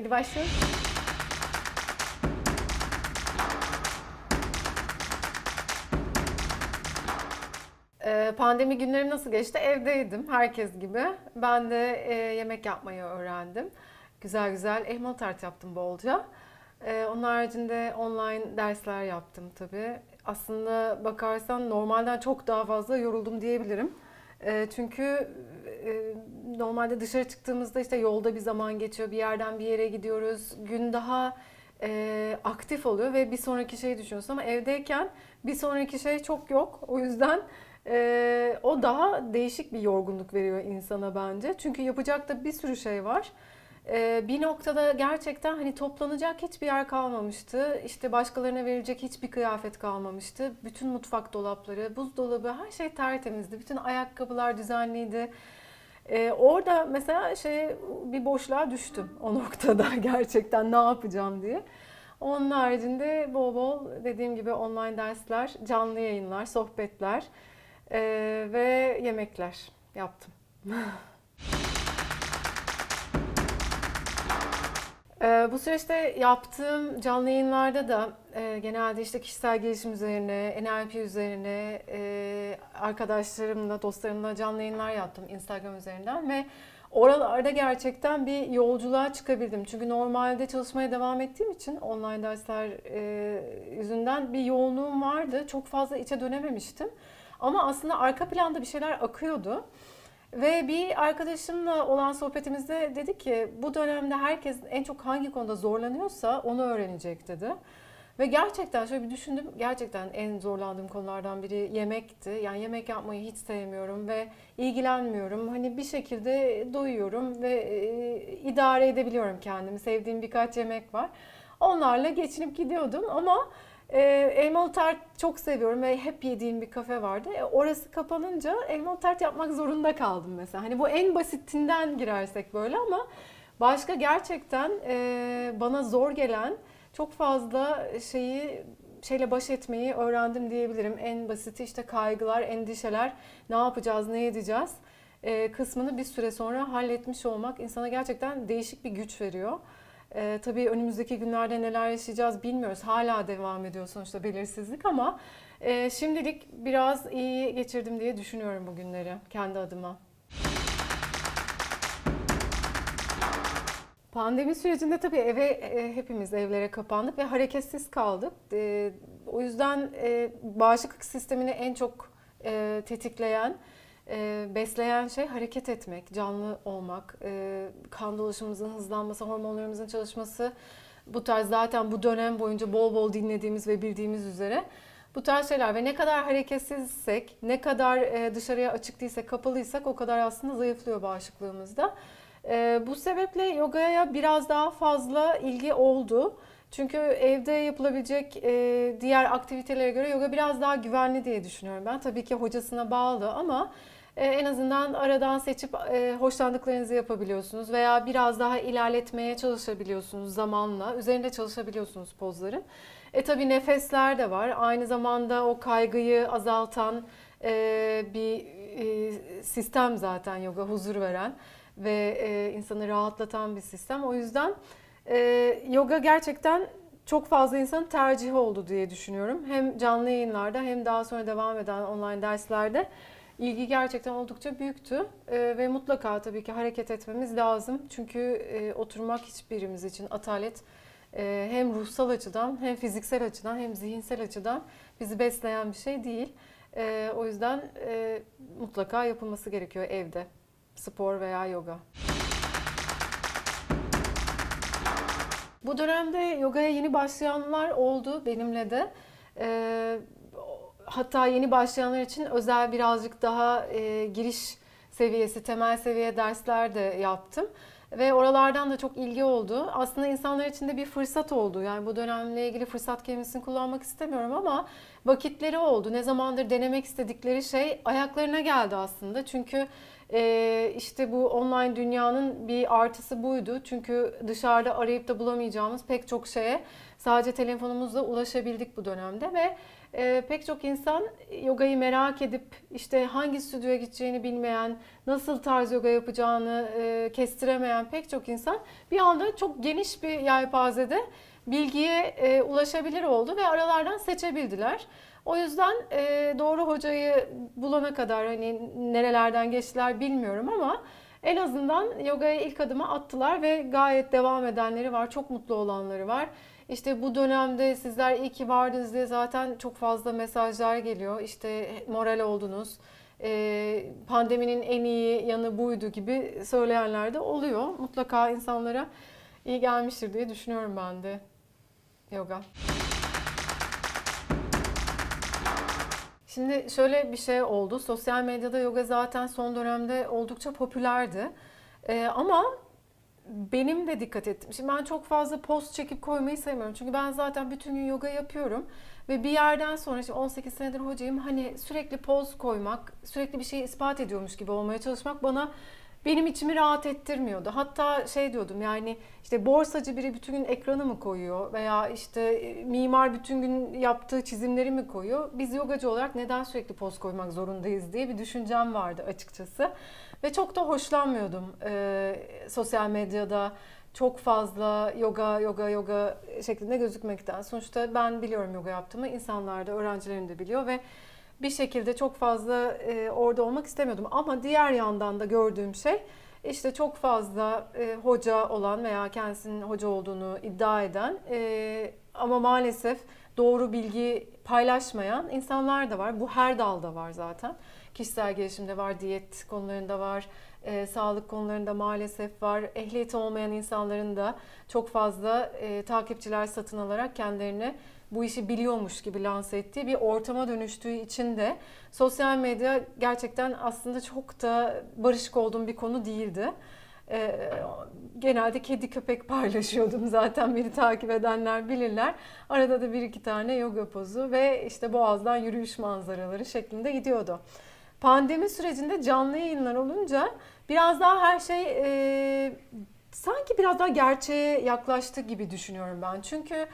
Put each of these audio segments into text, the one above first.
Hadi başlayalım. Ee, Pandemi günlerim nasıl geçti? Evdeydim herkes gibi. Ben de e, yemek yapmayı öğrendim. Güzel güzel elmalı tart yaptım bolca. Ee, onun haricinde online dersler yaptım tabii. Aslında bakarsan normalden çok daha fazla yoruldum diyebilirim. Ee, çünkü e, normalde dışarı çıktığımızda işte yolda bir zaman geçiyor, bir yerden bir yere gidiyoruz. Gün daha e, aktif oluyor ve bir sonraki şeyi düşünüyorsun ama evdeyken bir sonraki şey çok yok. O yüzden e, o daha değişik bir yorgunluk veriyor insana bence. Çünkü yapacak da bir sürü şey var. E, bir noktada gerçekten hani toplanacak hiçbir yer kalmamıştı. İşte başkalarına verilecek hiçbir kıyafet kalmamıştı. Bütün mutfak dolapları, buzdolabı her şey tertemizdi. Bütün ayakkabılar düzenliydi. Ee, orada mesela şey bir boşluğa düştüm o noktada gerçekten ne yapacağım diye. Onun haricinde bol bol dediğim gibi online dersler, canlı yayınlar, sohbetler ee, ve yemekler yaptım. Ee, bu süreçte yaptığım canlı yayınlarda da e, genelde işte kişisel gelişim üzerine, NLP üzerine e, arkadaşlarımla, dostlarımla canlı yayınlar yaptım Instagram üzerinden ve oralarda gerçekten bir yolculuğa çıkabildim. Çünkü normalde çalışmaya devam ettiğim için online dersler e, yüzünden bir yoğunluğum vardı. Çok fazla içe dönememiştim. Ama aslında arka planda bir şeyler akıyordu. Ve bir arkadaşımla olan sohbetimizde dedi ki bu dönemde herkes en çok hangi konuda zorlanıyorsa onu öğrenecek dedi. Ve gerçekten şöyle bir düşündüm. Gerçekten en zorlandığım konulardan biri yemekti. Yani yemek yapmayı hiç sevmiyorum ve ilgilenmiyorum. Hani bir şekilde doyuyorum ve e, idare edebiliyorum kendimi. Sevdiğim birkaç yemek var. Onlarla geçinip gidiyordum ama e, elmalı tart çok seviyorum ve hep yediğim bir kafe vardı. E, orası kapanınca elmalı tart yapmak zorunda kaldım mesela. Hani bu en basitinden girersek böyle ama başka gerçekten e, bana zor gelen çok fazla şeyi şeyle baş etmeyi öğrendim diyebilirim. En basiti işte kaygılar, endişeler, ne yapacağız, ne edeceğiz e, kısmını bir süre sonra halletmiş olmak insana gerçekten değişik bir güç veriyor. Ee, tabii önümüzdeki günlerde neler yaşayacağız bilmiyoruz. Hala devam ediyor sonuçta belirsizlik ama e, şimdilik biraz iyi geçirdim diye düşünüyorum bu günleri kendi adıma. Pandemi sürecinde tabii eve e, hepimiz evlere kapandık ve hareketsiz kaldık. E, o yüzden e, bağışıklık sistemini en çok e, tetikleyen, e, besleyen şey hareket etmek, canlı olmak, e, kan dolaşımımızın hızlanması, hormonlarımızın çalışması. Bu tarz zaten bu dönem boyunca bol bol dinlediğimiz ve bildiğimiz üzere bu tarz şeyler ve ne kadar hareketsizsek, ne kadar e, dışarıya açık değilsek, kapalıysak o kadar aslında zayıflıyor bağışıklığımızda. E, bu sebeple yogaya biraz daha fazla ilgi oldu. Çünkü evde yapılabilecek e, diğer aktivitelere göre yoga biraz daha güvenli diye düşünüyorum ben. Tabii ki hocasına bağlı ama e, en azından aradan seçip e, hoşlandıklarınızı yapabiliyorsunuz veya biraz daha ilerletmeye çalışabiliyorsunuz zamanla. Üzerinde çalışabiliyorsunuz pozların. E tabii nefesler de var. Aynı zamanda o kaygıyı azaltan e, bir e, sistem zaten yoga, huzur veren ve e, insanı rahatlatan bir sistem. O yüzden yoga gerçekten çok fazla insanın tercihi oldu diye düşünüyorum. Hem canlı yayınlarda hem daha sonra devam eden online derslerde ilgi gerçekten oldukça büyüktü. E, ve mutlaka tabii ki hareket etmemiz lazım. Çünkü e, oturmak hiçbirimiz için atalet e, hem ruhsal açıdan hem fiziksel açıdan hem zihinsel açıdan bizi besleyen bir şey değil. E, o yüzden e, mutlaka yapılması gerekiyor evde. Spor veya yoga. Bu dönemde yogaya yeni başlayanlar oldu benimle de. Ee, hatta yeni başlayanlar için özel birazcık daha e, giriş seviyesi, temel seviye dersler de yaptım. Ve oralardan da çok ilgi oldu. Aslında insanlar için de bir fırsat oldu. Yani bu dönemle ilgili fırsat kelimesini kullanmak istemiyorum ama vakitleri oldu. Ne zamandır denemek istedikleri şey ayaklarına geldi aslında. Çünkü e, işte bu online dünyanın bir artısı buydu. Çünkü dışarıda arayıp da bulamayacağımız pek çok şeye sadece telefonumuzla ulaşabildik bu dönemde ve e, pek çok insan yogayı merak edip işte hangi stüdyoya gideceğini bilmeyen, nasıl tarz yoga yapacağını e, kestiremeyen pek çok insan bir anda çok geniş bir yelpazede bilgiye e, ulaşabilir oldu ve aralardan seçebildiler. O yüzden e, doğru hocayı bulana kadar hani nerelerden geçtiler bilmiyorum ama en azından yogaya ilk adımı attılar ve gayet devam edenleri var. Çok mutlu olanları var. İşte bu dönemde sizler iyi ki vardınız diye zaten çok fazla mesajlar geliyor. İşte moral oldunuz. e, Pandeminin en iyi yanı buydu gibi söyleyenler de oluyor. Mutlaka insanlara iyi gelmiştir diye düşünüyorum ben de yoga. Şimdi şöyle bir şey oldu. Sosyal medyada yoga zaten son dönemde oldukça popülerdi. Ee, ama benim de dikkat ettim. Şimdi ben çok fazla post çekip koymayı sevmiyorum. Çünkü ben zaten bütün gün yoga yapıyorum. Ve bir yerden sonra işte 18 senedir hocayım hani sürekli poz koymak, sürekli bir şeyi ispat ediyormuş gibi olmaya çalışmak bana benim içimi rahat ettirmiyordu. Hatta şey diyordum yani işte borsacı biri bütün gün ekranı mı koyuyor veya işte e, mimar bütün gün yaptığı çizimleri mi koyuyor? Biz yogacı olarak neden sürekli poz koymak zorundayız diye bir düşüncem vardı açıkçası. Ve çok da hoşlanmıyordum e, sosyal medyada çok fazla yoga yoga yoga şeklinde gözükmekten. Sonuçta ben biliyorum yoga yaptığımı, insanlar da öğrencilerim de biliyor ve bir şekilde çok fazla e, orada olmak istemiyordum. Ama diğer yandan da gördüğüm şey işte çok fazla e, hoca olan veya kendisinin hoca olduğunu iddia eden e, ama maalesef doğru bilgi paylaşmayan insanlar da var. Bu her dalda var zaten. Kişisel gelişimde var, diyet konularında var, e, sağlık konularında maalesef var. Ehliyeti olmayan insanların da çok fazla e, takipçiler satın alarak kendilerini bu işi biliyormuş gibi lanse ettiği bir ortama dönüştüğü için de sosyal medya gerçekten aslında çok da barışık olduğum bir konu değildi. Ee, genelde kedi köpek paylaşıyordum zaten beni takip edenler bilirler. Arada da bir iki tane yoga pozu ve işte boğazdan yürüyüş manzaraları şeklinde gidiyordu. Pandemi sürecinde canlı yayınlar olunca biraz daha her şey e, sanki biraz daha gerçeğe yaklaştı gibi düşünüyorum ben. Çünkü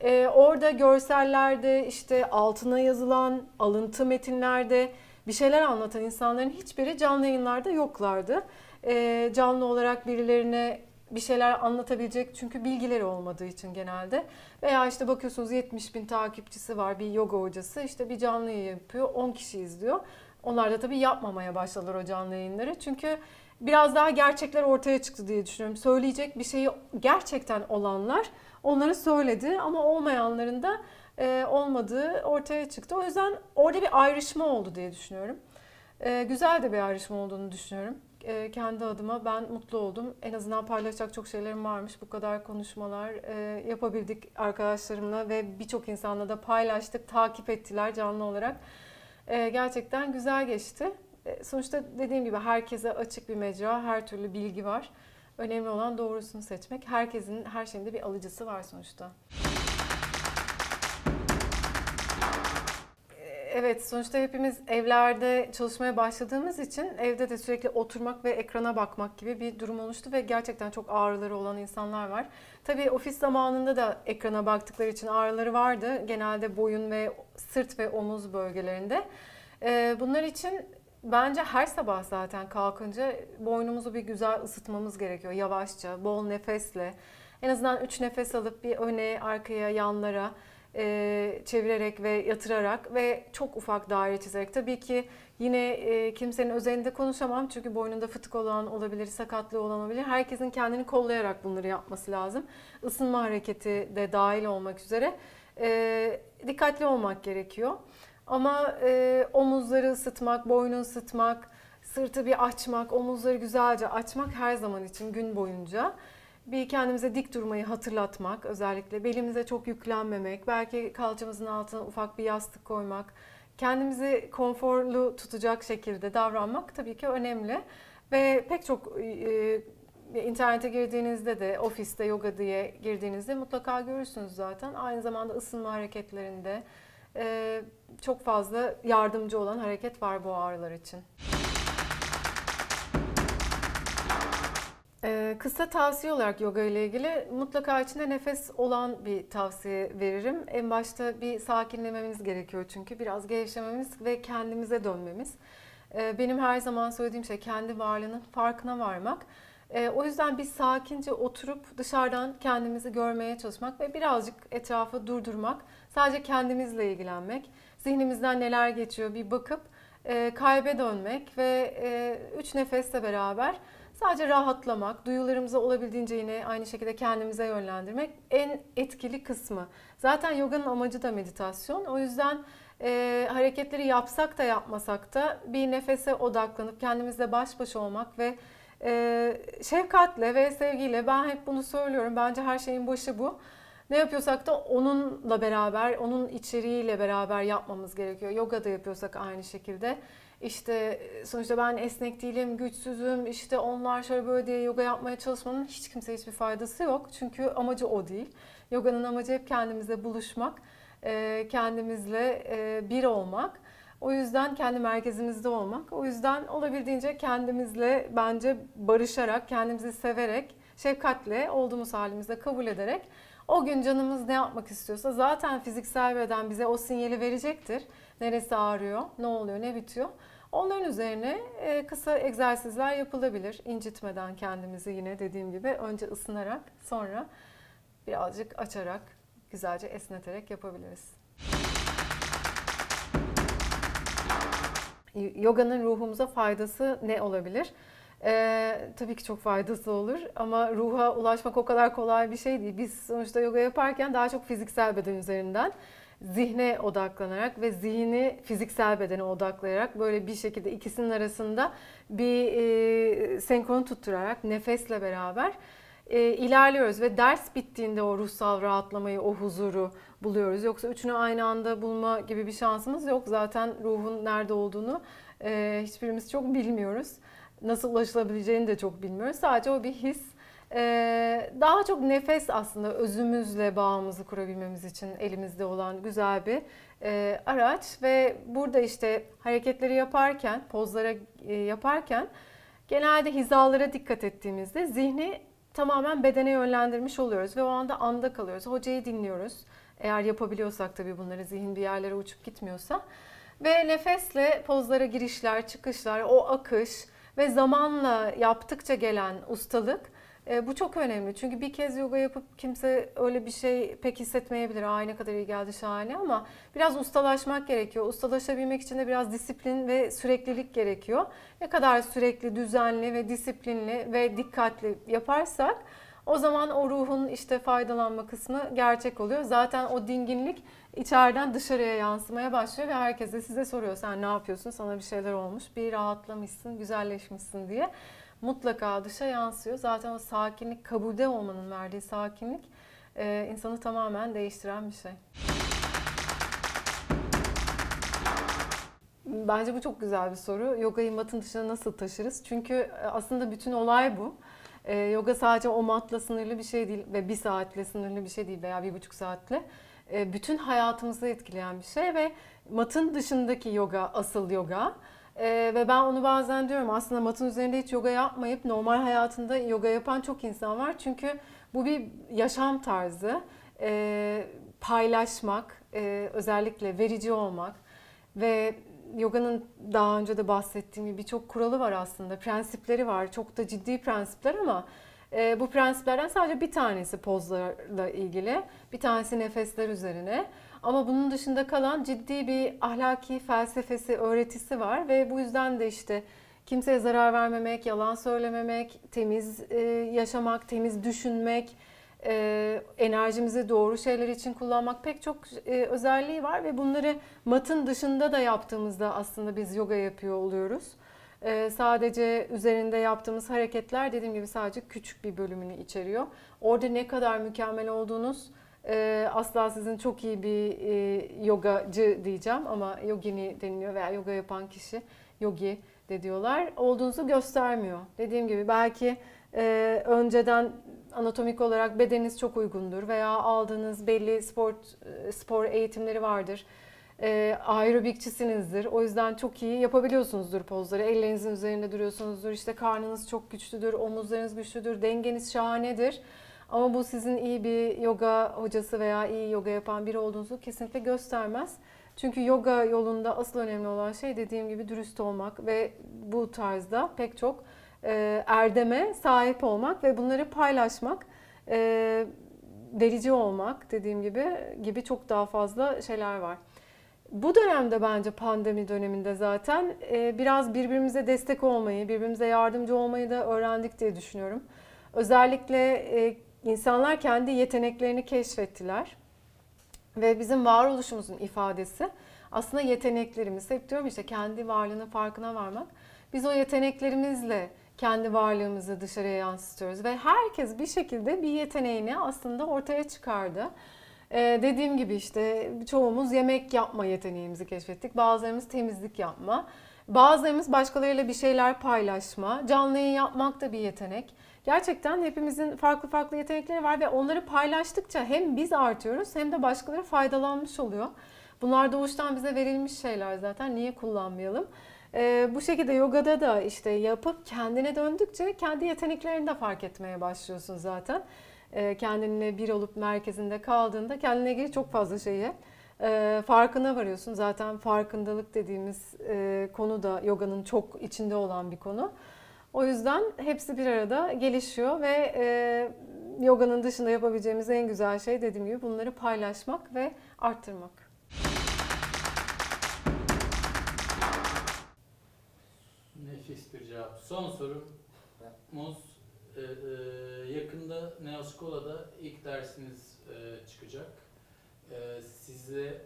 ee, orada görsellerde işte altına yazılan alıntı metinlerde bir şeyler anlatan insanların hiçbiri canlı yayınlarda yoklardı. Ee, canlı olarak birilerine bir şeyler anlatabilecek çünkü bilgileri olmadığı için genelde. Veya işte bakıyorsunuz 70 bin takipçisi var bir yoga hocası işte bir canlı yapıyor 10 kişi izliyor. Onlar da tabii yapmamaya başladılar o canlı yayınları. Çünkü biraz daha gerçekler ortaya çıktı diye düşünüyorum. Söyleyecek bir şeyi gerçekten olanlar onları söyledi ama olmayanların da e, olmadığı ortaya çıktı. O yüzden orada bir ayrışma oldu diye düşünüyorum. E, güzel de bir ayrışma olduğunu düşünüyorum. E, kendi adıma ben mutlu oldum. En azından paylaşacak çok şeylerim varmış. Bu kadar konuşmalar e, yapabildik arkadaşlarımla ve birçok insanla da paylaştık, takip ettiler canlı olarak. E, gerçekten güzel geçti. E, sonuçta dediğim gibi herkese açık bir mecra, her türlü bilgi var. Önemli olan doğrusunu seçmek. Herkesin her şeyinde bir alıcısı var sonuçta. Evet, sonuçta hepimiz evlerde çalışmaya başladığımız için evde de sürekli oturmak ve ekrana bakmak gibi bir durum oluştu ve gerçekten çok ağrıları olan insanlar var. Tabii ofis zamanında da ekrana baktıkları için ağrıları vardı. Genelde boyun ve sırt ve omuz bölgelerinde. Ee, Bunlar için bence her sabah zaten kalkınca boynumuzu bir güzel ısıtmamız gerekiyor yavaşça, bol nefesle. En azından 3 nefes alıp bir öne, arkaya, yanlara e, çevirerek ve yatırarak ve çok ufak daire çizerek. Tabii ki yine e, kimsenin özelinde konuşamam çünkü boynunda fıtık olan olabilir, sakatlığı olan olabilir. Herkesin kendini kollayarak bunları yapması lazım. Isınma hareketi de dahil olmak üzere e, dikkatli olmak gerekiyor. Ama e, omuzları ısıtmak, boynu ısıtmak, sırtı bir açmak, omuzları güzelce açmak her zaman için gün boyunca bir kendimize dik durmayı hatırlatmak özellikle belimize çok yüklenmemek, belki kalçamızın altına ufak bir yastık koymak, kendimizi konforlu tutacak şekilde davranmak tabii ki önemli. Ve pek çok e, internete girdiğinizde de ofiste yoga diye girdiğinizde mutlaka görürsünüz zaten. Aynı zamanda ısınma hareketlerinde e, çok fazla yardımcı olan hareket var bu ağrılar için. Ee, kısa tavsiye olarak yoga ile ilgili mutlaka içinde nefes olan bir tavsiye veririm. En başta bir sakinlememiz gerekiyor çünkü biraz gevşememiz ve kendimize dönmemiz. Ee, benim her zaman söylediğim şey kendi varlığının farkına varmak. Ee, o yüzden biz sakince oturup dışarıdan kendimizi görmeye çalışmak ve birazcık etrafı durdurmak, sadece kendimizle ilgilenmek, zihnimizden neler geçiyor bir bakıp e, kalbe dönmek ve e, üç nefesle beraber Sadece rahatlamak, duyularımızı olabildiğince yine aynı şekilde kendimize yönlendirmek en etkili kısmı. Zaten yoganın amacı da meditasyon. O yüzden e, hareketleri yapsak da yapmasak da bir nefese odaklanıp kendimizle baş başa olmak ve e, şefkatle ve sevgiyle ben hep bunu söylüyorum. Bence her şeyin başı bu. Ne yapıyorsak da onunla beraber, onun içeriğiyle beraber yapmamız gerekiyor. Yoga da yapıyorsak aynı şekilde. İşte sonuçta ben esnek değilim, güçsüzüm, işte onlar şöyle böyle diye yoga yapmaya çalışmanın hiç kimseye hiçbir faydası yok. Çünkü amacı o değil. Yoganın amacı hep kendimizle buluşmak, e, kendimizle e, bir olmak. O yüzden kendi merkezimizde olmak. O yüzden olabildiğince kendimizle bence barışarak, kendimizi severek, şefkatle olduğumuz halimizde kabul ederek o gün canımız ne yapmak istiyorsa zaten fiziksel beden bize o sinyali verecektir. Neresi ağrıyor, ne oluyor, ne bitiyor. Onların üzerine e, kısa egzersizler yapılabilir. İncitmeden kendimizi yine dediğim gibi önce ısınarak sonra birazcık açarak, güzelce esneterek yapabiliriz. Yoga'nın ruhumuza faydası ne olabilir? Ee, tabii ki çok faydası olur ama ruha ulaşmak o kadar kolay bir şey değil. Biz sonuçta yoga yaparken daha çok fiziksel beden üzerinden zihne odaklanarak ve zihni fiziksel bedene odaklayarak böyle bir şekilde ikisinin arasında bir e, senkron tutturarak nefesle beraber e, ilerliyoruz ve ders bittiğinde o ruhsal rahatlamayı, o huzuru buluyoruz. Yoksa üçünü aynı anda bulma gibi bir şansımız yok. Zaten ruhun nerede olduğunu e, hiçbirimiz çok bilmiyoruz. Nasıl ulaşılabileceğini de çok bilmiyoruz. Sadece o bir his. Ee, daha çok nefes aslında özümüzle bağımızı kurabilmemiz için elimizde olan güzel bir e, araç ve burada işte hareketleri yaparken, pozlara e, yaparken genelde hizalara dikkat ettiğimizde zihni tamamen bedene yönlendirmiş oluyoruz ve o anda anda kalıyoruz. Hocayı dinliyoruz. Eğer yapabiliyorsak tabii bunları zihin bir yerlere uçup gitmiyorsa. Ve nefesle pozlara girişler, çıkışlar, o akış ve zamanla yaptıkça gelen ustalık e, bu çok önemli. Çünkü bir kez yoga yapıp kimse öyle bir şey pek hissetmeyebilir. Aa ne kadar iyi geldi şahane ama biraz ustalaşmak gerekiyor. Ustalaşabilmek için de biraz disiplin ve süreklilik gerekiyor. Ne kadar sürekli, düzenli ve disiplinli ve dikkatli yaparsak o zaman o ruhun işte faydalanma kısmı gerçek oluyor. Zaten o dinginlik içeriden dışarıya yansımaya başlıyor ve herkes de size soruyor sen ne yapıyorsun sana bir şeyler olmuş bir rahatlamışsın güzelleşmişsin diye mutlaka dışa yansıyor. Zaten o sakinlik kabulde olmanın verdiği sakinlik e, insanı tamamen değiştiren bir şey. Bence bu çok güzel bir soru. Yogayı matın dışına nasıl taşırız? Çünkü e, aslında bütün olay bu. E, yoga sadece o matla sınırlı bir şey değil ve bir saatle sınırlı bir şey değil veya bir buçuk saatle. E, bütün hayatımızı etkileyen bir şey ve matın dışındaki yoga asıl yoga. Ee, ve ben onu bazen diyorum aslında matın üzerinde hiç yoga yapmayıp normal hayatında yoga yapan çok insan var. Çünkü bu bir yaşam tarzı. Ee, paylaşmak, e, özellikle verici olmak ve yoganın daha önce de bahsettiğim gibi birçok kuralı var aslında, prensipleri var. Çok da ciddi prensipler ama e, bu prensiplerden sadece bir tanesi pozlarla ilgili, bir tanesi nefesler üzerine. Ama bunun dışında kalan ciddi bir ahlaki felsefesi, öğretisi var ve bu yüzden de işte kimseye zarar vermemek, yalan söylememek, temiz e, yaşamak, temiz düşünmek, e, enerjimizi doğru şeyler için kullanmak pek çok e, özelliği var ve bunları matın dışında da yaptığımızda aslında biz yoga yapıyor oluyoruz. Sadece üzerinde yaptığımız hareketler dediğim gibi sadece küçük bir bölümünü içeriyor. Orada ne kadar mükemmel olduğunuz e, asla sizin çok iyi bir e, yogacı diyeceğim ama yogini deniliyor veya yoga yapan kişi yogi de diyorlar. Olduğunuzu göstermiyor. Dediğim gibi belki e, önceden anatomik olarak bedeniniz çok uygundur veya aldığınız belli spor spor eğitimleri vardır. E, aerobikçisinizdir. O yüzden çok iyi yapabiliyorsunuzdur pozları. Ellerinizin üzerinde duruyorsunuzdur. İşte karnınız çok güçlüdür, omuzlarınız güçlüdür, dengeniz şahanedir. Ama bu sizin iyi bir yoga hocası veya iyi yoga yapan biri olduğunuzu kesinlikle göstermez. Çünkü yoga yolunda asıl önemli olan şey dediğim gibi dürüst olmak ve bu tarzda pek çok e, erdeme sahip olmak ve bunları paylaşmak, e, verici olmak dediğim gibi gibi çok daha fazla şeyler var. Bu dönemde bence pandemi döneminde zaten e, biraz birbirimize destek olmayı, birbirimize yardımcı olmayı da öğrendik diye düşünüyorum. Özellikle e, insanlar kendi yeteneklerini keşfettiler. Ve bizim varoluşumuzun ifadesi aslında yeteneklerimiz. Hep diyorum işte kendi varlığının farkına varmak. Biz o yeteneklerimizle kendi varlığımızı dışarıya yansıtıyoruz. Ve herkes bir şekilde bir yeteneğini aslında ortaya çıkardı. Ee, dediğim gibi işte çoğumuz yemek yapma yeteneğimizi keşfettik. Bazılarımız temizlik yapma. Bazılarımız başkalarıyla bir şeyler paylaşma. Canlı yayın yapmak da bir yetenek. Gerçekten hepimizin farklı farklı yetenekleri var ve onları paylaştıkça hem biz artıyoruz hem de başkaları faydalanmış oluyor. Bunlar doğuştan bize verilmiş şeyler zaten. Niye kullanmayalım? Ee, bu şekilde yogada da işte yapıp kendine döndükçe kendi yeteneklerini de fark etmeye başlıyorsun zaten. Ee, kendinle bir olup merkezinde kaldığında kendine ilgili çok fazla şeyi e, farkına varıyorsun. Zaten farkındalık dediğimiz e, konu da yoganın çok içinde olan bir konu. O yüzden hepsi bir arada gelişiyor ve e, yoganın dışında yapabileceğimiz en güzel şey dediğim gibi bunları paylaşmak ve arttırmak. Nefis bir cevap. Son sorumuz e, e, yakında Neoskola'da ilk dersiniz e, çıkacak. E, size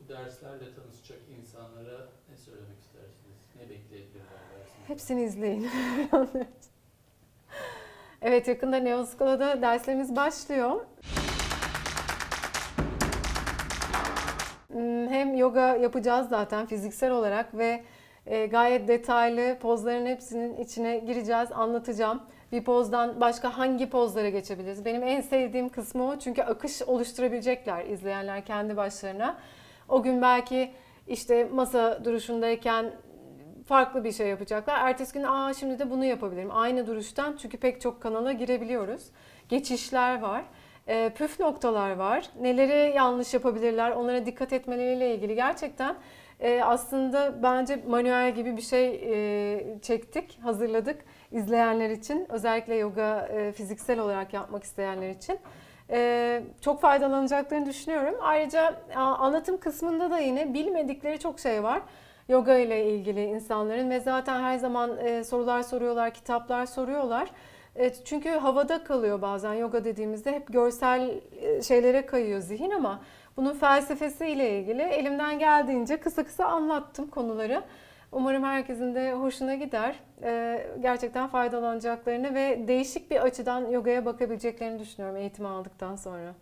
bu derslerle tanışacak insanlara ne söylemek istersiniz? Ne bekleyebilirler? Hepsini izleyin. evet yakında Neoskola'da derslerimiz başlıyor. Hmm, Hem yoga yapacağız zaten fiziksel olarak ve e, gayet detaylı pozların hepsinin içine gireceğiz, anlatacağım. Bir pozdan başka hangi pozlara geçebiliriz? Benim en sevdiğim kısmı o çünkü akış oluşturabilecekler izleyenler kendi başlarına. O gün belki işte masa duruşundayken farklı bir şey yapacaklar. Ertesi gün aa şimdi de bunu yapabilirim. Aynı duruştan çünkü pek çok kanala girebiliyoruz. Geçişler var. E, püf noktalar var. Neleri yanlış yapabilirler, onlara dikkat etmeleriyle ilgili gerçekten e, aslında bence manuel gibi bir şey e, çektik, hazırladık izleyenler için. Özellikle yoga e, fiziksel olarak yapmak isteyenler için. E, çok faydalanacaklarını düşünüyorum. Ayrıca anlatım kısmında da yine bilmedikleri çok şey var. Yoga ile ilgili insanların ve zaten her zaman e, sorular soruyorlar, kitaplar soruyorlar. Çünkü havada kalıyor bazen yoga dediğimizde hep görsel şeylere kayıyor zihin ama bunun felsefesiyle ilgili elimden geldiğince kısa kısa anlattım konuları. Umarım herkesin de hoşuna gider. E, gerçekten faydalanacaklarını ve değişik bir açıdan yogaya bakabileceklerini düşünüyorum eğitimi aldıktan sonra.